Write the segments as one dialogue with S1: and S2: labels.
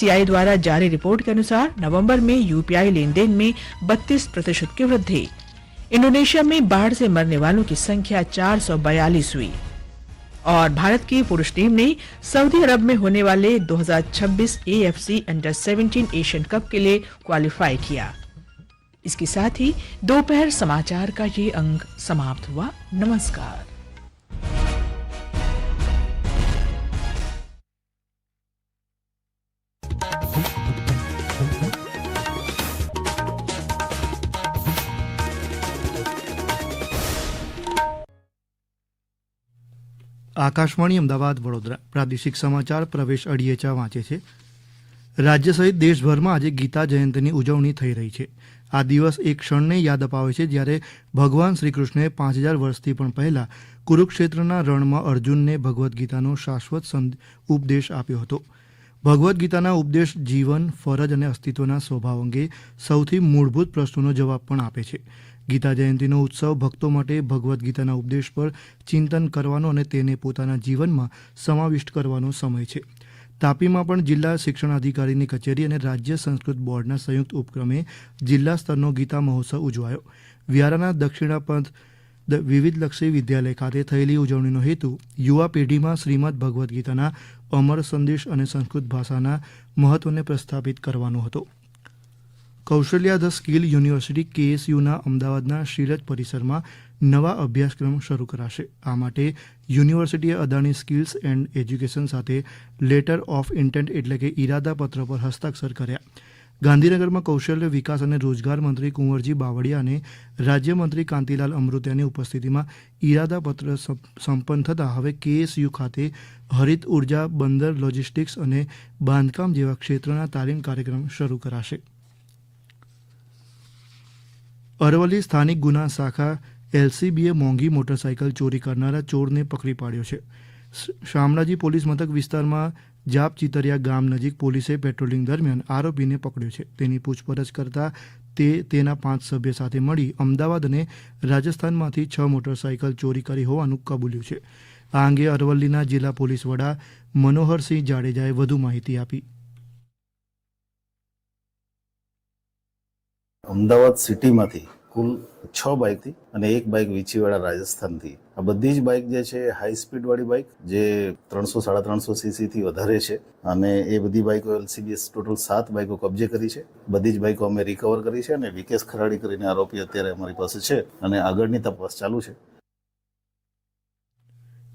S1: CI द्वारा जारी report के अनुसार नवंबर में यूपीआई लेन देन में 32 प्रतिशत की वृद्धि। इंडोनेशिया में बाढ़ से मरने वालों की संख्या 442 हुई। और भारत की पुरुष टीम ने सऊदी अरब में होने वाले 2026 एएफसी अंडर 17 एशियन कप के लिए क्वालिफाई किया। इसके साथ ही दोपहर समाचार का ये अंक समाप्त हुआ। नमस्कार।
S2: આકાશવાણી અમદાવાદ વડોદરા. પ્રાદેશિક સમાચાર પ્રવેશ અડિયેચા વાંચે છે. રાજ્ય સહિત દેશભરમાં આજે ગીતા જયંતિની ઉજવણી થઈ રહી છે. આ દિવસ એક ક્ષણને યાદ અપાવે છે, જ્યારે ભગવાન શ્રીકૃષ્ણે પાંચ હજાર વર્ષથી પણ પહેલા કુરુક્ષેત્રના રણમાં અર્જુનને ભગવદ્ ગીતાનો શાશ્વત ઉપદેશ આપ્યો હતો. ભગવદ્ ગીતાના ઉપદેશ જીવન, ફરજ અને અસ્તિત્વના સ્વભાવ અંગે સૌથી મૂળભૂત પ્રશ્નોનો જવાબ પણ આપે છે. ગીતા જયંતિનો ઉત્સવ ભક્તો માટે ભગવદ્ ગીતાના ઉપદેશ પર ચિંતન કરવાનો અને તેને પોતાના જીવનમાં સમાવિષ્ટ કરવાનો સમય છે. તાપીમાં પણ જિલ્લા શિક્ષણ અધિકારીની કચેરી અને રાજ્ય સંસ્કૃત બોર્ડના સંયુક્ત ઉપક્રમે જિલ્લા સ્તરનો ગીતા મહોત્સવ ઉજવાયો. વ્યારાના દક્ષિણાપંથ વિવિધલક્ષી વિદ્યાલય ખાતે થયેલી ઉજવણીનો હેતુ યુવા પેઢીમાં શ્રીમદ ભગવદ્ ગીતાના અમર સંદેશ અને સંસ્કૃત ભાષાના મહત્વને પ્રસ્થાપિત કરવાનો હતો. કૌશલ્યા ધ સ્કિલ યુનિવર્સિટી કેએસયુના અમદાવાદના શીરજ પરિસરમાં નવા અભ્યાસક્રમ શરૂ કરાશે. આ માટે યુનિવર્સિટીએ અદાણી સ્કિલ્સ એન્ડ એજ્યુકેશન સાથે લેટર ઓફ ઇન્ટેન્ટ એટલે કે ઇરાદાપત્ર પર હસ્તાક્ષર કર્યા. ગાંધીનગરમાં કૌશલ્ય વિકાસ અને રોજગાર મંત્રી કુંવરજી બાવળિયા અને રાજ્યમંત્રી કાંતિલાલ અમૃતિયાની ઉપસ્થિતિમાં ઇરાદાપત્ર સંપન્ન થતાં હવે કેએસયુ ખાતે હરિત ઊર્જા બંદર લોજિસ્ટિક્સ અને બાંધકામ જેવા ક્ષેત્રના તાલીમ કાર્યક્રમ શરૂ કરાશે. અરવલ્લી સ્થાનિક ગુના શાખા એલસીબીએ મોંઘી મોટરસાયકલ ચોરી કરનારા ચોરને પકડી પાડ્યો છે. શામળાજી પોલીસ મથક વિસ્તારમાં જાપ ચિતરિયા ગામ નજીક પોલીસે પેટ્રોલિંગ દરમિયાન આરોપીને પકડ્યો છે. તેની પૂછપરછ કરતા તે તેના પાંચ સભ્ય સાથે મળી અમદાવાદ અને રાજસ્થાનમાંથી છ મોટરસાયકલ ચોરી કરી હોવાનું કબૂલ્યું છે. આ અંગે અરવલ્લીના જિલ્લા પોલીસ વડા મનોહરસિંહ જાડેજાએ વધુ માહિતી આપી.
S3: અમદાવાદ સિટીમાંથી કુલ છ બાઇકથી અને એક બાઇક વીંછીવાડા રાજસ્થાનથી. આ બધી જ બાઇક જે છે હાઈ સ્પીડવાળી બાઇક જે ત્રણસો, સાડા ત્રણસો સીસીથી વધારે છે. અને એ બધી બાઇકો એલસીબીએસ ટોટલ સાત બાઇકો કબજે કરી છે. બધી જ બાઇકો અમે રિકવર કરી છે અને વિકેશ ખરાડી કરીને આરોપી અત્યારે અમારી પાસે છે અને આગળની તપાસ ચાલુ છે.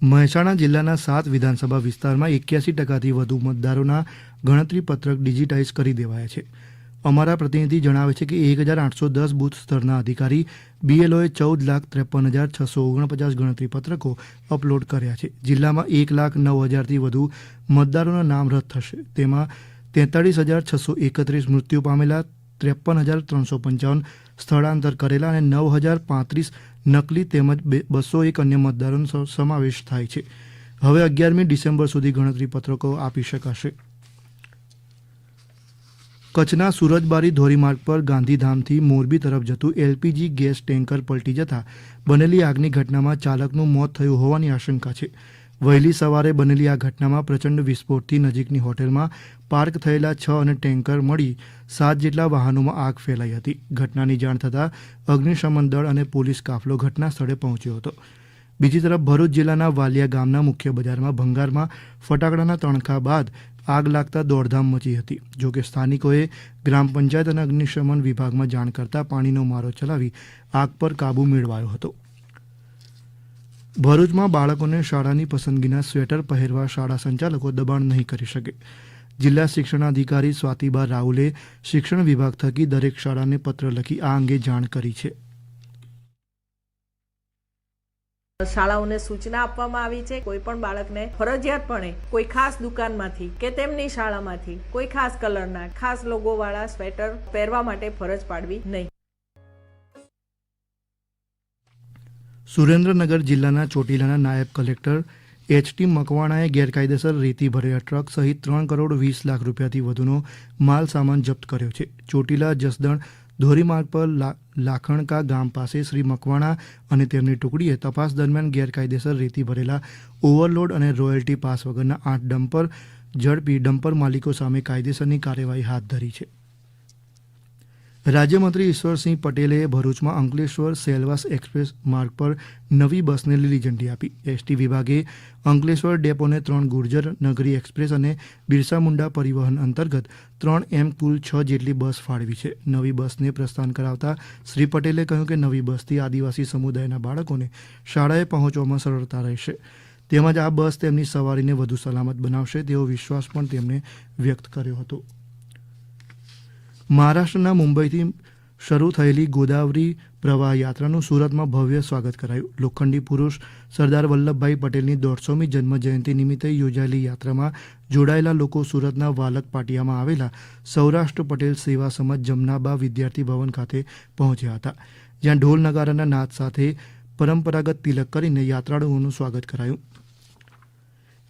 S2: મહેસાણા જિલ્લાના સાત વિધાનસભા વિસ્તારમાં એક્યાસી ટકાથી વધુ મતદારોના ગણતરી પત્રક ડિજિટાઇઝ કરી દેવાયા છે. અમારા પ્રતિનિધિ જણાવે છે કે એક હજાર આઠસો દસ બૂથ સ્તરના અધિકારી બીએલઓએ ચૌદ લાખ ત્રેપન હજાર છસો ઓગણપચાસ ગણતરી પત્રકો અપલોડ કર્યા છે. જિલ્લામાં એક લાખ નવ હજારથી વધુ મતદારોના નામ રદ થશે. તેમાં તેતાળીસ હજાર છસો એકત્રીસ મૃત્યુ પામેલા, ત્રેપન હજાર ત્રણસો પંચાવન સ્થળાંતર કરેલા અને નવ હજાર પાંત્રીસ નકલી તેમજ બસો એક અન્ય મતદારોનો સમાવેશ થાય છે. હવે અગિયારમી ડિસેમ્બર સુધી ગણતરી પત્રકો આપી શકાશે. કચ્છના સુરજબારી ધોરીમાર્ગ પર ગાંધીધામથી મોરબી તરફ જતું એલપીજી ગેસ ટેન્કર પલટી જતા બનેલી આગની ઘટનામાં ચાલકનું મોત થયું હોવાની આશંકા છે. વહેલી સવારે બનેલી આ ઘટનામાં પ્રચંડ વિસ્ફોટથી નજીકની હોટેલમાં પાર્ક થયેલા છ અને ટેન્કર મળી સાત જેટલા વાહનોમાં આગ ફેલાઈ હતી. ઘટનાની જાણ થતાં અગ્નિશમન દળ અને પોલીસ કાફલો ઘટના સ્થળે પહોંચ્યો હતો. બીજી તરફ ભરૂચ જિલ્લાના વાલિયા ગામના મુખ્ય બજારમાં ભંગારમાં ફટાકડાના તણખા બાદ આગ લાગતા દોડધામ મચી હતી. જોકે સ્થાનિકોએ ગ્રામ પંચાયત અને અગ્નિશમન વિભાગમાં જાણ કરતા પાણીનો મારો ચલાવી આગ પર કાબૂ મેળવાયો હતો. ભરૂચમાં બાળકોને શાળાની પસંદગીના સ્વેટર પહેરવા શાળા સંચાલકો દબાણ નહીં કરી શકે. જિલ્લા શિક્ષણાધિકારી સ્વાતિબા રાઉલે શિક્ષણ વિભાગ થકી દરેક શાળાને પત્ર લખી આ અંગે જાણ કરી છે.
S4: શાળાઓને સૂચના આપવામાં આવી છે. કોઈ પણ બાળકને ફરજિયાતપણે કોઈ ખાસ દુકાનમાંથી કે તેમની શાળામાંથી કોઈ ખાસ કલરના, ખાસ લોગોવાળા સ્વેટર પહેરવા માટે ફરજ પાડવી નહીં.
S2: સુરેન્દ્રનગર જિલ્લાના ચોટીલાના નાયબ કલેક્ટર એચટી મકવાણાએ ગેરકાયદેસર રેતી ભરેલા ટ્રક સહિત ત્રણ કરોડ વીસ લાખ રૂપિયાથી વધુનો માલ સામાન જપ્ત કર્યો છે. ચોટીલા જસદણ ધોરીમાર્ગ પર લાખણકા ગામ પાસે શ્રી મકવાણા અને તેમની ટુકડીએ તપાસ દરમિયાન ગેરકાયદેસર રેતી ભરેલા ઓવરલોડ અને રોયલ્ટી પાસ વગરના આઠ ડમ્પર ઝડપી ડમ્પર માલિકો સામે કાયદેસરની કાર્યવાહી હાથ ધરી છે. રાજ્યમંત્રી ઈશ્વરસિંહ પટેલે ભરૂચમાં અંકલેશ્વર સેલવાસ એક્સપ્રેસ માર્ગ પર નવી બસને લીલી ઝંડી આપી. એસટી વિભાગે અંકલેશ્વર ડેપોને ત્રણ ગુર્જર નગરી એક્સપ્રેસ અને બિરસા મુંડા પરિવહન અંતર્ગત ત્રણ એમ કુલ છ જેટલી બસ ફાળવી છે. નવી બસને પ્રસ્થાન કરાવતા શ્રી પટેલે કહ્યું કે નવી બસથી આદિવાસી સમુદાયના બાળકોને શાળાએ પહોંચવામાં સરળતા રહેશે. તેમજ આ બસ તેમની સવારીને વધુ સલામત બનાવશે તેવો વિશ્વાસ પણ તેમણે વ્યક્ત કર્યો હતો. મહારાષ્ટ્રના મુંબઈથી શરૂ થયેલી ગોદાવરી પ્રવાહ યાત્રાનું સુરતમાં ભવ્ય સ્વાગત કરાયું. લોખંડી પુરુષ સરદાર વલ્લભભાઈ પટેલની દોઢસોમી જન્મજયંતિ નિમિત્તે યોજાયેલી યાત્રામાં જોડાયેલા લોકો સુરતના વાલક પાટિયામાં આવેલા સૌરાષ્ટ્ર પટેલ સેવા સમાજ જમનાબા વિદ્યાર્થી ભવન ખાતે પહોંચ્યા હતા. જ્યાં ઢોલ નગારાના નાદ સાથે પરંપરાગત તિલક કરીને યાત્રાળુઓનું સ્વાગત કરાયું.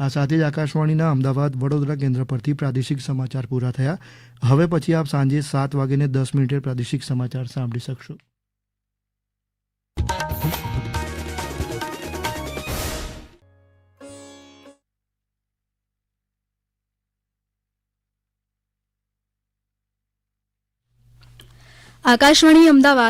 S2: આ સાથે જ આકાશવાણીના અમદાવાદ વડોદરા કેન્દ્ર પરથી પ્રાદેશિક સમાચાર પૂરા થયા. હવે પછી આપ સાંજે સાત વાગીને દસ મિનિટે પ્રાદેશિક સમાચાર સાંભળી શકશો.
S5: આકાશવાણી અમદાવાદ